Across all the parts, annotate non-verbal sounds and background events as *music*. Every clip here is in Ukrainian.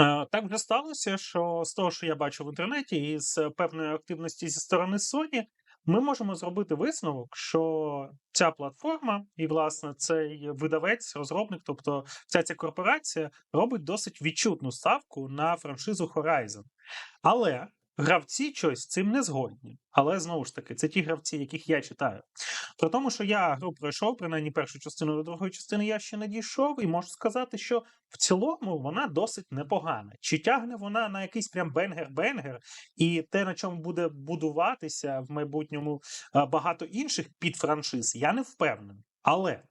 Е, Так вже сталося, що з того, що я бачу в інтернеті, і з певної активності зі сторони Sony, ми можемо зробити висновок, що ця платформа і, власне, цей видавець, розробник, тобто вся ця корпорація, робить досить відчутну ставку на франшизу Horizon. Але гравці щось цим не згодні. Але знову ж таки, це ті гравці, яких я читаю. При тому, що я гру пройшов, принаймні першу частину до другої частини я ще не дійшов, і можу сказати, що в цілому вона досить непогана. Чи тягне вона на якийсь прям бенгер-бенгер, і те, на чому буде будуватися в майбутньому багато інших підфраншиз, я не впевнений. Але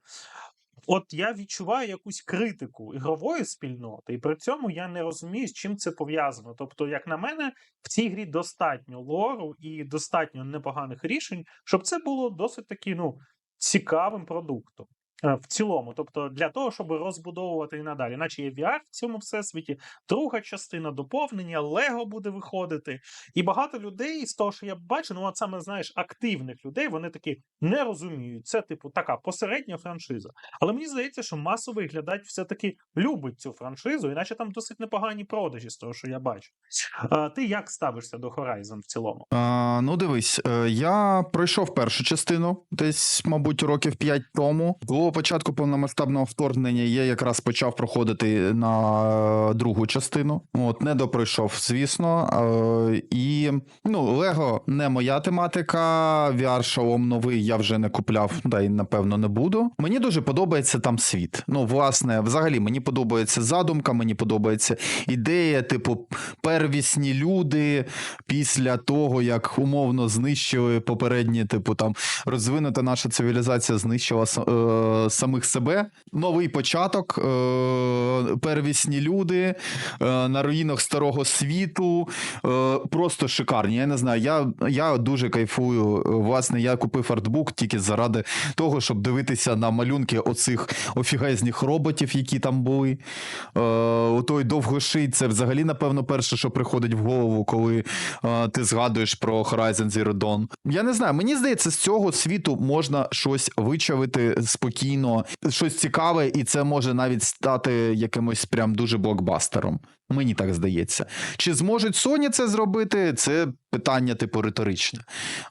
от я відчуваю якусь критику ігрової спільноти, і при цьому я не розумію, з чим це пов'язано. Тобто, як на мене, в цій грі достатньо лору і достатньо непоганих рішень, щоб це було досить таки ну, цікавим продуктом. Е, В цілому, тобто для того, щоб розбудовувати і надалі, наче є VR в цьому всесвіті, друга частина доповнення, Лего буде виходити. І багато людей з того, що я бачу, ну от саме знаєш, активних людей, вони такі не розуміють. Це, типу, така посередня франшиза. Але мені здається, що масовий глядач все-таки любить цю франшизу, іначе там досить непогані продажі з того, що я бачу. А, ти як ставишся до Horizon в цілому? А, ну, дивись, е, я пройшов першу частину, десь, мабуть, років 5 тому. Початку повномасштабного вторгнення я якраз почав проходити на другу частину. От, не допройшов, звісно. Е, І ну, Лего не моя тематика. VR шолом новий я вже не купляв, та й напевно не буду. Мені дуже подобається там світ. Ну, власне, взагалі, мені подобається задумка, мені подобається ідея, типу, первісні люди після того, як умовно знищили попередні, типу, там розвинута наша цивілізація знищила с- е, самих себе. Новий початок, е, первісні люди е, на руїнах старого світу. Е, просто шикарні. Я не знаю. Я, я дуже кайфую. Власне, я купив артбук тільки заради того, щоб дивитися на малюнки оцих офігезних роботів, які там були. Е, отой довгоший, це взагалі, напевно, перше, що приходить в голову, коли е, ти згадуєш про Horizon Zero Dawn. Я не знаю, мені здається, з цього світу можна щось вичавити спокійно, щось цікаве, і це може навіть стати якимось прям дуже блокбастером. Мені так здається. Чи зможуть Sony це зробити? Це питання, типу, риторичне.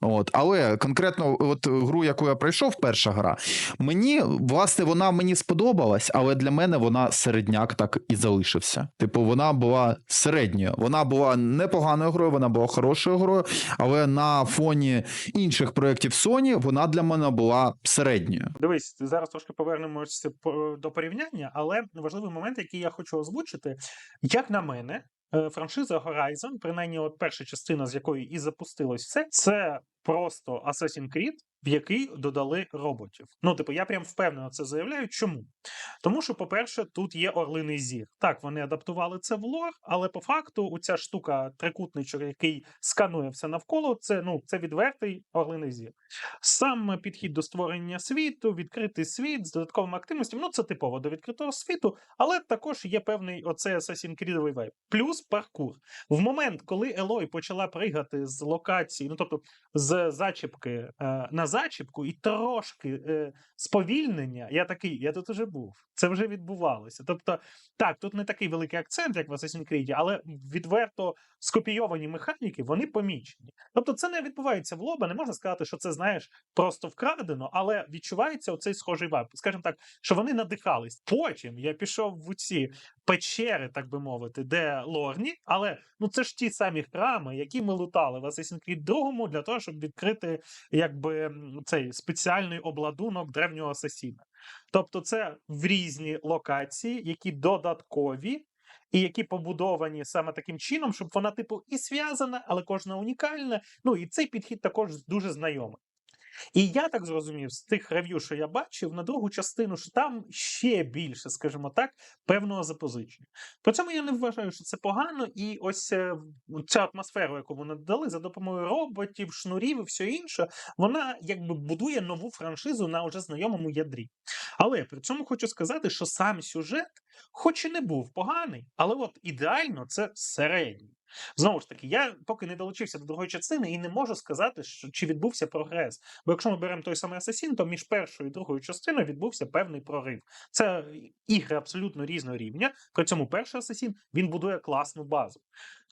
От. Але конкретно, от гру, яку я пройшов, перша гра, мені, власне, вона мені сподобалась, але для мене вона середняк так і залишився. Типу, вона була середньою. Вона була непоганою грою, вона була хорошою грою, але на фоні інших проєктів Sony вона для мене була середньою. Дивись, зараз трошки повернемося до порівняння, але важливий момент, який я хочу озвучити, як на мене, е, франшиза Horizon, принаймні, от перша частина, з якої і запустилось все, це просто Assassin's Creed, в який додали роботів. Ну, типу, я прям впевнено це заявляю. Чому? Тому що, по-перше, тут є орлиний зір. Так, вони адаптували це в лор, але по факту оця штука, трикутничок, який сканує все навколо, це ну це відвертий орлиний зір. Сам підхід до створення світу, відкритий світ з додатковими активностями. Ну, це типово до відкритого світу, але також є певний оцей Assassin's Creed вайб. Плюс паркур. В момент, коли Елой почала пригати з локації, ну тобто з зачіпки е, на зачіпку, і трошки е, сповільнення, я такий, я тут уже був. Це вже відбувалося. Тобто, так, тут не такий великий акцент, як в Assassin's Creed, але відверто скопійовані механіки, вони помічені. Тобто, це не відбувається в лоба, не можна сказати, що це, знаєш, просто вкрадено, але відчувається оцей схожий вайб. Скажімо так, що вони надихались. Потім я пішов в ці печери, так би мовити, де лорні, але ну це ж ті самі храми, які ми лутали в Assassin's Creed 2 для того, щоб відкрити якби цей спеціальний обладунок древнього асасіна. Тобто, це в різні локації, які додаткові. І які побудовані саме таким чином, щоб вона, типу, і зв'язана, але кожна унікальна. Ну і цей підхід також дуже знайомий. І я так зрозумів з тих рев'ю, що я бачив, на другу частину, що там ще більше, скажімо так, певного запозичення. При цьому я не вважаю, що це погано, і ось е, ця атмосфера, яку вони додали за допомогою роботів, шнурів і все інше, вона якби будує нову франшизу на вже знайомому ядрі. Але при цьому хочу сказати, що сам сюжет, хоч і не був поганий, але от ідеально це середній. Знову ж таки, я поки не долучився до другої частини і не можу сказати, що чи відбувся прогрес. Бо якщо ми беремо той самий Асасін, то між першою і другою частиною відбувся певний прорив. Це ігри абсолютно різного рівня. При цьому перший Асасін він будує класну базу.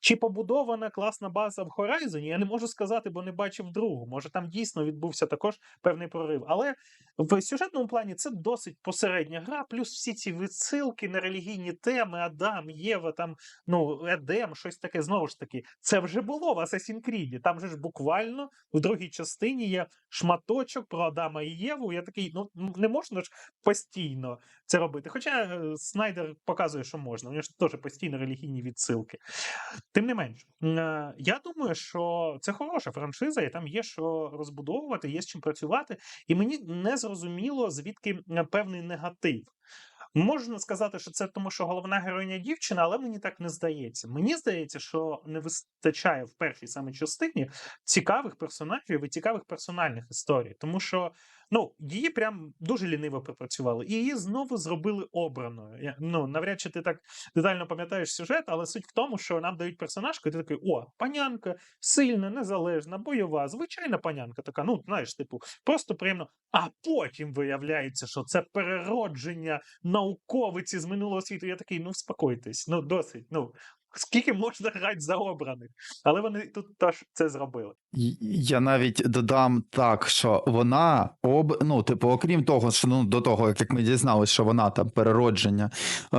Чи побудована класна база в Horizon, я не можу сказати, бо не бачив другу. Може, там дійсно відбувся також певний прорив. Але в сюжетному плані це досить посередня гра, плюс всі ці відсилки на релігійні теми, Адам, Єва, там, ну, Едем, щось таке, знову ж таки, це вже було в Assassin's Creed. Там же ж буквально в другій частині є шматочок про Адама і Єву. Я такий, ну не можна ж постійно це робити. Хоча е, Снайдер показує, що можна. У нього ж теж постійно релігійні відсилки. Тим не менш, е, я думаю, що це хороша франшиза, і там є що розбудовувати, є з чим працювати. І мені не зрозуміло, звідки певний негатив. Можна сказати, що це тому, що головна героїня дівчина, але мені так не здається. Мені здається, що не вистачає в першій саме частині цікавих персонажів і цікавих персональних історій, тому що ну її прям дуже ліниво пропрацювали, і її знову зробили обраною. Я, ну навряд чи ти так детально пам'ятаєш сюжет, але суть в тому, що нам дають персонажку, і ти такий: о, панянка, сильна, незалежна, бойова, звичайна панянка, така. Ну знаєш, типу, просто приємно. А потім виявляється, що це переродження науковиці з минулого світу. Я такий, ну вспокойтесь, ну досить. Ну скільки можна грати за обраних, але вони тут теж це зробили. Я навіть додам так, що вона об ну, типу, окрім того, що ну до того, як ми дізналися, що вона там переродження, е,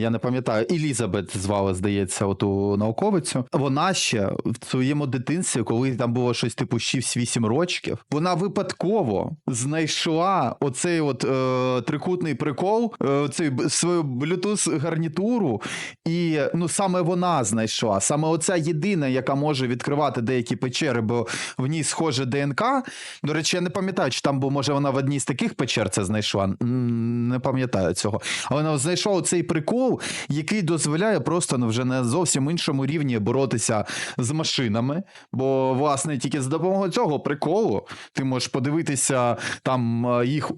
я не пам'ятаю, Елізабет звали, здається, оту науковицю. Вона ще в своєму дитинстві, коли там було щось типу 6-8 рочків, вона випадково знайшла оцей от е, трикутний прикол, е, цей свою Bluetooth гарнітуру, і ну саме вона знайшла. Саме оця єдина, яка може відкривати деякі печери, бо в ній схоже ДНК. До речі, я не пам'ятаю, чи там, бо може вона в одній з таких печер це знайшла. Не пам'ятаю цього. Але вона знайшла цей прикол, який дозволяє просто ну, вже на зовсім іншому рівні боротися з машинами. Бо, власне, тільки за допомогою цього приколу ти можеш подивитися там е, їх е,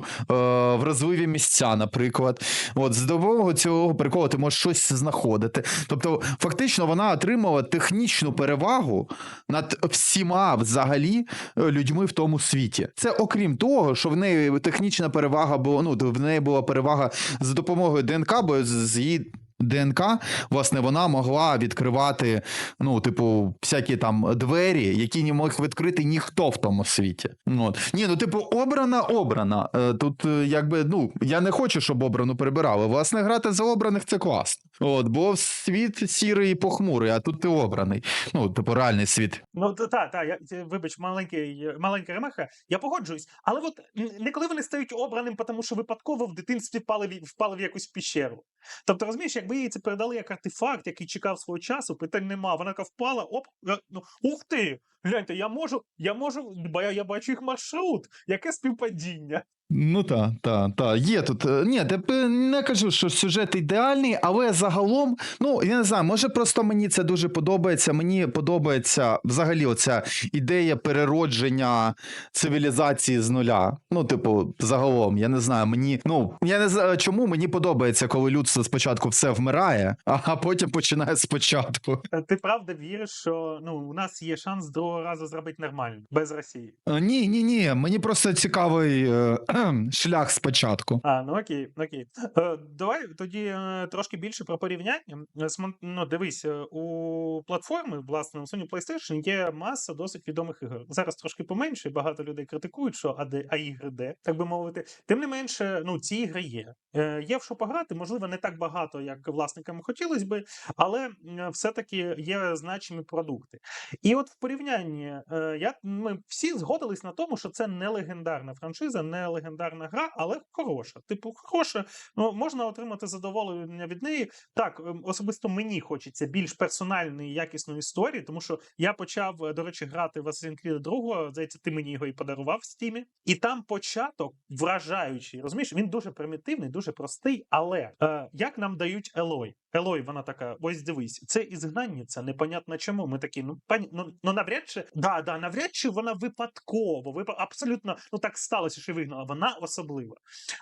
вразливі місця, наприклад. От з допомогою цього приколу ти можеш щось знаходити. Тобто, фактично, вона отримала технічну перевагу над всіма взагалі е, людьми в тому світі. Це окрім того, що в неї технічна перевага була. Ну, в неї була перевага за допомогою ДНК, бо з- її. ДНК, власне, вона могла відкривати, ну, типу, всякі там двері, які не мог відкрити ніхто в тому світі. Ну, От. Ні, ну, типу, обрана, обрана. Е, Тут, е, якби, ну, я не хочу, щоб обрану прибирали. Власне, грати за обраних це класно. От, бо світ сірий і похмурий, а тут ти обраний. Ну, типу, реальний світ. Ну та, та, та я вибач, маленький, маленька ремеха. Я погоджуюсь, але от не коли вони стають обраним, тому що випадково в дитинстві впали впали в якусь піщеру. Тобто, розумієш, якби їй це передали як артефакт, який чекав свого часу, питань нема. Вона така впала, оп, ну, ух ти! Гляньте, я можу, я можу, бо я, я бачу їх маршрут. Яке співпадіння? Ну так, так, так. Є тут. е, Ні, я не кажу, що сюжет ідеальний, але загалом, ну я не знаю, може просто мені це дуже подобається. Мені подобається взагалі оця ідея переродження цивілізації з нуля. Ну, типу, загалом, я не знаю, мені. Ну, я не знаю, чому мені подобається, коли людство спочатку все вмирає, а потім починає спочатку. Е, Ти правда віриш, що ну у нас є шанс другого разу зробити нормально, без Росії. Е, Ні, ні, ні. Мені просто цікавий е, *laughs* шлях спочатку. А, ну окей, окей. Е, давай тоді е, трошки більше про порівняння. Е, Ну, дивись, у платформи, власне, у Sony PlayStation є маса досить відомих ігор. Зараз трошки поменше, багато людей критикують, що а де, а ігри де, так би мовити. Тим не менше, ну ці ігри є. Є в що пограти, можливо, не так багато, як власникам хотілося би, але все-таки є значимі продукти. І от в порівнянні, я, ми всі згодились на тому, що це не легендарна франшиза, не легендарна гра, але хороша. Типу, хороша, ну, можна отримати задоволення від неї. Так, ем, особисто мені хочеться більш персональної, якісної історії, тому що я почав, е, до речі, грати в Assassin's Creed 2, здається, ти мені його і подарував в стімі. І там початок вражаючий. Розумієш, він дуже примітивний, дуже простий, але е, як нам дають Елой? Елой, вона така: ось дивись, це ізгнанниця, непонятно чому. Ми такі, ну пані, ну, ну навряд чи да, да, навряд чи вона випадково, випа, абсолютно ну так сталося, що вигнала. Вона особлива.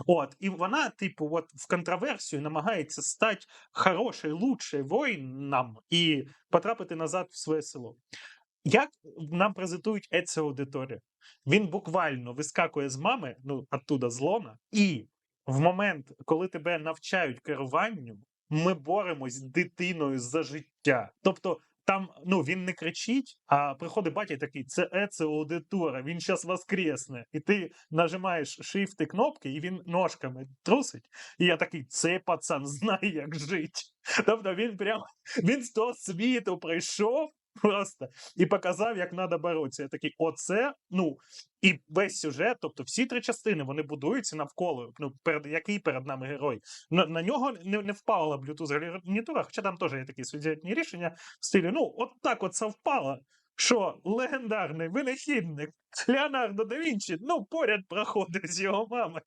От, і вона, типу, от в контроверсію намагається стати хороший, лучший воїном і потрапити назад в своє село. Як нам презентують Еціо аудиторію? Він буквально вискакує з мами, ну оттуда з лона, і в момент, коли тебе навчають керуванню, ми боремось з дитиною за життя. Тобто. Там ну він не кричить, а приходить батя такий: це Еце аудитора, він зараз воскресне. І ти нажимаєш шифти кнопки, і він ножками трусить. І я такий: цей пацан знає, як жити. *laughs* Тобто він прямо він з того світу прийшов просто і показав, як треба боротися. Я такий, оце, ну, і весь сюжет, тобто всі три частини, вони будуються навколо. Ну, перед який перед нами герой. На, на нього не, не впала Bluetooth гарнітура, хоча там теж є такі сюжетні рішення в стилі, ну, от так от совпало. Що легендарний винахідник Леонардо да Вінчі, ну, поряд проходить з його мами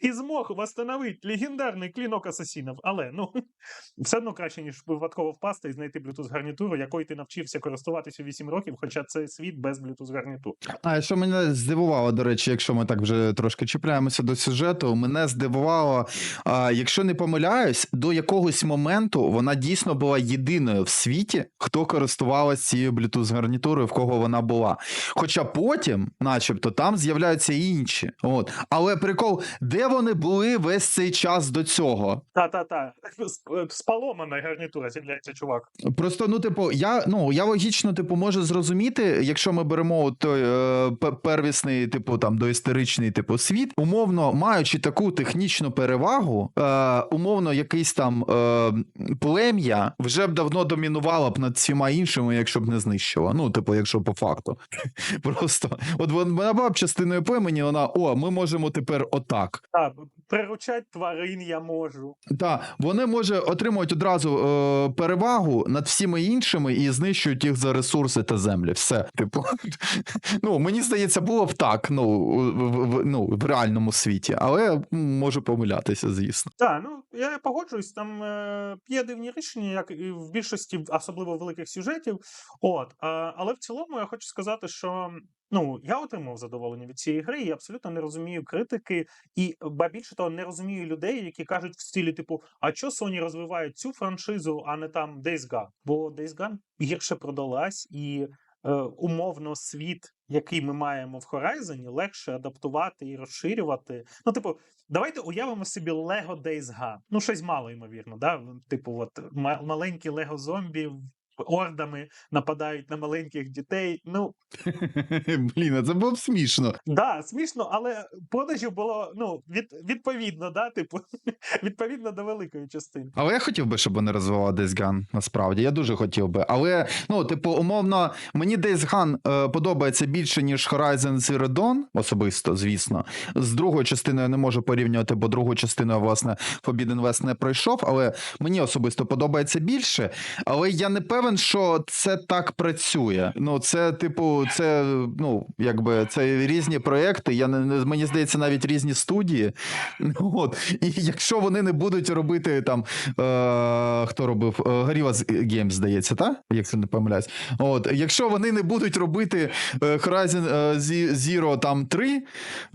і змог восстановити легендарний клінок асасінів. Але ну *laughs* все одно краще, ніж випадково впасти і знайти Bluetooth гарнітуру, якою ти навчився користуватися 8 років, хоча це світ без Bluetooth гарнітур. А що мене здивувало, до речі, якщо ми так вже трошки чіпляємося до сюжету, мене здивувало, а, якщо не помиляюсь, до якогось моменту вона дійсно була єдиною в світі, хто користувалася цією Bluetooth гарнітурою, в кого вона була. Хоча потім, начебто, там з'являються і інші. От. Але прикол, де вони були весь цей час до цього? Та-та-та. Сп- Спаломана гарнітура з'являється чувак. Просто, ну, типу, я ну я логічно, типу, можу зрозуміти, якщо ми беремо той е, первісний, типу, там доісторичний типу світ, умовно маючи таку технічну перевагу, е, умовно, якийсь там е, плем'я вже б давно домінувало б над всіма іншими, якщо б не знищило. Ну, типу, якщо по факту. *laughs* Просто от вона була б частиною племені, вона о, ми можемо тепер отак. Так, приручать тварин я можу. Так, вони може отримують одразу е, перевагу над всіми іншими і знищують їх за ресурси та землі. Все, типу, *laughs* ну мені здається, було б так. Ну в, в, ну, в реальному світі, але можу помилятися, звісно. Так, ну я погоджуюсь, там е, є дивні рішення, як і в більшості, особливо великих сюжетів. От, е, але в цілому я хочу сказати, що ну я отримав задоволення від цієї гри і абсолютно не розумію критики, і ба більше того, не розумію людей, які кажуть в стилі, типу, а чо Sony розвивають цю франшизу, а не там Days Gone? Бо Days Gone гірше продалась і. е, Умовно, світ, який ми маємо в Horizon, легше адаптувати і розширювати. Ну, типу, Давайте уявимо собі Lego Days Gone. Ну, щось мало ймовірно, да? Типу, от ма- маленькі Лего зомбі ордами нападають на маленьких дітей. Ну, *laughs* Блін, а це було б смішно. да, смішно, але продажів було ну, від, відповідно, да, типу, *laughs* відповідно до великої частини. Але я хотів би, щоб вони розвивали Days Gone, насправді. Я дуже хотів би. Але, ну, типу, умовно, мені Days Gone е, подобається більше, ніж Horizon Zero Dawn, особисто, звісно. З другою частиною я не можу порівнювати, бо другу частину власне, Forbidden West не пройшов, але мені особисто подобається більше. Але я не певен, що це так працює. Ну, це, типу, це, ну, якби, це різні проекти. Я не, мені здається, навіть різні студії. *laughs* От. І якщо вони не будуть робити там, е, хто робив? Е, Gorilla Games, здається, так? Якщо не помиляюсь. От. Якщо вони не будуть робити е, Horizon е, Zero там 3,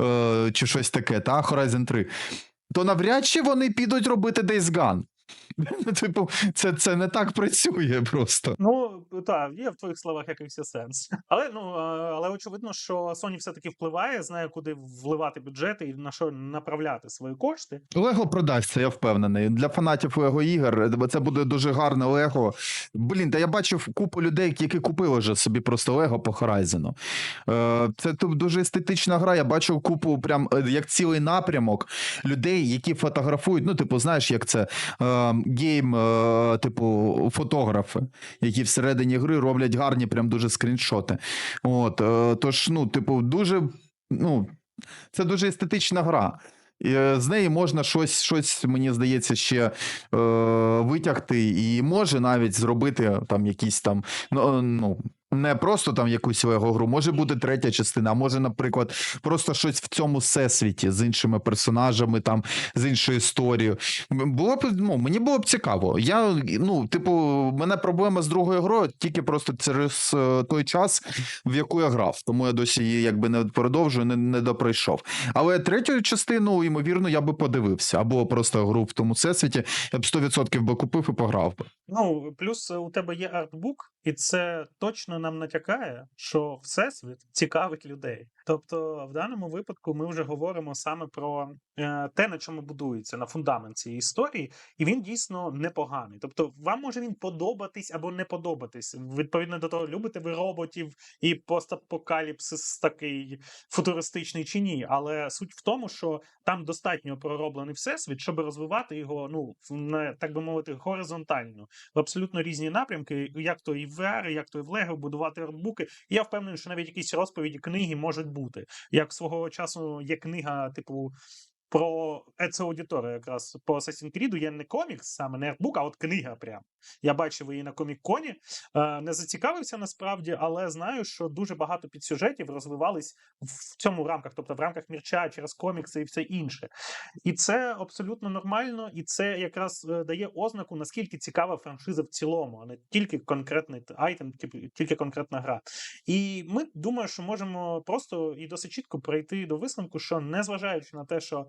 е, чи щось таке, та? Horizon 3, то навряд чи вони підуть робити Days Gone. Типу, це, це не так працює просто. Ну, так, є в твоїх словах якийсь сенс. Але ну але очевидно, що Sony все-таки впливає, знає, куди вливати бюджети і на що направляти свої кошти. Лего продасться, я впевнений. Для фанатів Лего ігор, бо це буде дуже гарне Лего. Блін, та я бачив купу людей, які купили вже собі просто Лего по Horizon. Е, Це тут дуже естетична гра. Я бачив купу, прям е, як цілий напрямок людей, які фотографують. Ну, типу, знаєш, як це е, гейм, е, типу, фотографи, які всередині гри роблять гарні, прям дуже скріншоти. От, е, тож, ну, типу, дуже. Ну, це дуже естетична гра. Е, з неї можна щось, щось мені здається, ще е, витягти, і може навіть зробити там якісь там ну, ну Не просто там якусь лего гру, може бути третя частина, може, наприклад, просто щось в цьому всесвіті з іншими персонажами, там з іншою історією. Було б ну, мені було б цікаво. Я ну, типу, мене проблема з другою грою тільки просто через е, той час, в яку я грав. Тому я досі її якби не продовжую, не, не доприйшов. Але третю частину, ймовірно, я би подивився. Або просто гру в тому всесвіті, я б 100% би купив і пограв би. Ну, плюс е, у тебе є артбук, і це точно нам натякає, що всесвіт цікавить людей. Тобто, в даному випадку ми вже говоримо саме про е, те, на чому будується, на фундамент цієї історії, і він дійсно непоганий. Тобто, вам може він подобатись або не подобатись. Відповідно до того, любите ви роботів і постапокаліпсис такий футуристичний чи ні. Але суть в тому, що там достатньо пророблений всесвіт, щоб розвивати його, ну так би мовити, горизонтально в абсолютно різні напрямки, як то і в VR, як то і в Lego, будувати артбуки. Я впевнений, що навіть якісь розповіді книги можуть бути. Як свого часу є книга, типу. Про Еце-аудиторію, якраз по Assassin's Creed є не комікс, саме не артбук, а от книга прям. Я бачив її на комік-коні, е, не зацікавився насправді, але знаю, що дуже багато підсюжетів розвивались в цьому рамках, тобто в рамках мірча через комікси і все інше. І це абсолютно нормально, і це якраз е, дає ознаку, наскільки цікава франшиза в цілому, а не тільки конкретний айтем, типу, тільки конкретна гра. І ми думаю, що можемо просто і досить чітко прийти до висновку, що незважаючи на те, що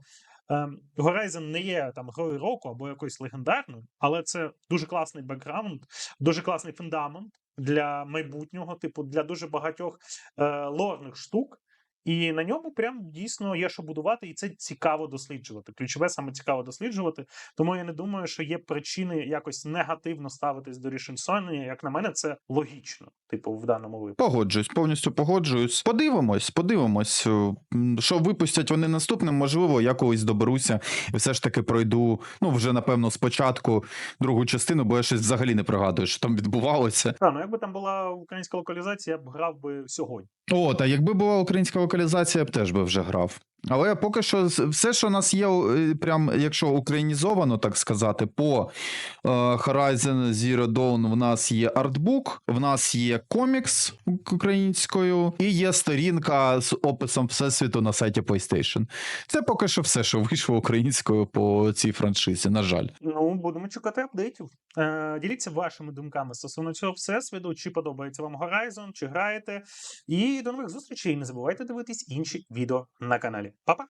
Horizon не є там грою року або якоюсь легендарною, але це дуже класний бекграунд, дуже класний фундамент для майбутнього, типу для дуже багатьох е, лорних штук. І на ньому прям дійсно є що будувати, і це цікаво досліджувати. Ключове саме цікаво досліджувати. Тому я не думаю, що є причини якось негативно ставитись до рішень Sony. Як на мене, це логічно, типу, в даному випадку. Погоджуюсь, повністю погоджуюсь. Подивимось, подивимось. е, Що випустять вони наступним, можливо, я колись доберуся і все ж таки пройду. Ну, вже напевно, спочатку другу частину, бо я щось взагалі не пригадую, що там відбувалося. Та, ну якби там була українська локалізація, я б грав би сьогодні. О, та якби була українська локалізація, я б теж би вже грав. Але поки що все, що у нас є, е, прям якщо українізовано, так сказати, по е, Horizon Zero Dawn в нас є артбук, в нас є комікс українською, і є сторінка з описом всесвіту на сайті PlayStation. Це поки що все, що вийшло українською по цій франшизі, на жаль. Ну, будемо чекати апдейтів. Е, діліться вашими думками стосовно цього всесвіту, чи подобається вам Horizon, чи граєте. І до нових зустрічей. Не забувайте дивитись інші відео на каналі. Па-па!